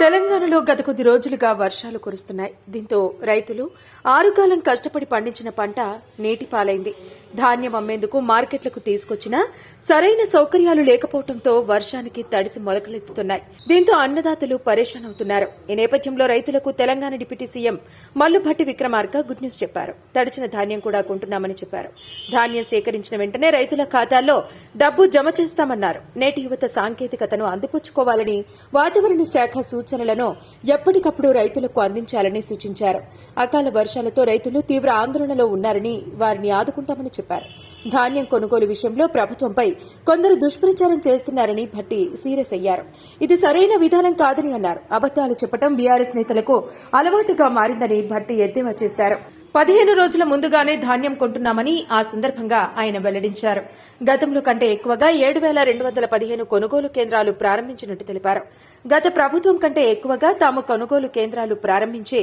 తెలంగాణలో గత కొద్ది రోజులుగా వర్షాలు కురుస్తున్నాయి. దీంతో రైతులు ఆరుకాలం కష్టపడి పండించిన పంట నీటి పాలైంది ధాన్యం అమ్మేందుకు మార్కెట్లకు తీసుకొచ్చినా సరైన సౌకర్యాలు లేకపోవడంతో వర్షానికి తడిసి మొలకలెత్తుతున్నాయి. దీంతో అన్నదాతలు పరేషాన్ అవుతున్నారు ఈ నేపథ్యంలో రైతులకు Telangana deputy CM Mallu Bhatti Vikramarka good news చెప్పారు. తడిచిన ధాన్యం కూడా కొంటున్నామని చెప్పారు. ధాన్యం సేకరించిన వెంటనే రైతుల ఖాతాల్లో డబ్బు జమ చేస్తామన్నారు. నేటి యువత సాంకేతికతను అందిపుచ్చుకోవాలని వాతావరణ శాఖ సూచనలను ఎప్పటికప్పుడు రైతులకు అందించాలని సూచించారు. అకాల వర్షాలతో రైతులు తీవ్ర ఆందోళనలో ఉన్నారని వారిని ఆదుకుంటామని చెప్పారు. ధాన్యం కొనుగోలు విషయంలో ప్రభుత్వంపై కొందరు దుష్ప్రచారం చేస్తున్నారని భట్టి సీరియస్ అయ్యారు. ఇది సరైన విధానం కాదని అన్నారు. అబద్దాలు చెప్పడం బీఆర్ఎస్ నేతలకు అలవాటుగా మారిందని భట్టి ఎద్దేవా చేశారు. పదిహేను రోజుల ముందుగానే ధాన్యం కొంటున్నామని ఆ సందర్భంగా ఆయన వెల్లడించారు. గతంలో కంటే ఎక్కువగా ఏడు వేల రెండు వందల పదిహేను కొనుగోలు కేంద్రాలు ప్రారంభించినట్టు తెలిపారు. గత ప్రభుత్వం కంటే ఎక్కువగా తాము కొనుగోలు కేంద్రాలు ప్రారంభించి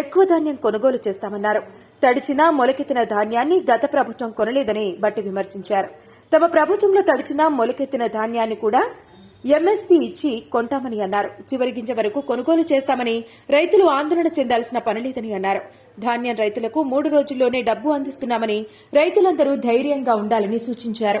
ఎక్కువ ధాన్యం కొనుగోలు చేస్తామన్నారు. తడిచిన మొలకెత్తిన ధాన్యాన్ని గత ప్రభుత్వం కొనలేదని బట్టి విమర్శించారు. తమ ప్రభుత్వంలో తడిచిన మొలకెత్తిన ధాన్యాన్ని కూడా ఎంఎస్పీ ఇచ్చి కొంటామని అన్నారు. చివరి గింజ వరకు కొనుగోలు చేస్తామని రైతులు ఆందోళన చెందాల్సిన పనిలేదని అన్నారు. ధాన్యం రైతులకు మూడు రోజుల్లోనే డబ్బు అందిస్తున్నామని రైతులందరూ ధైర్యంగా ఉండాలని సూచించారు.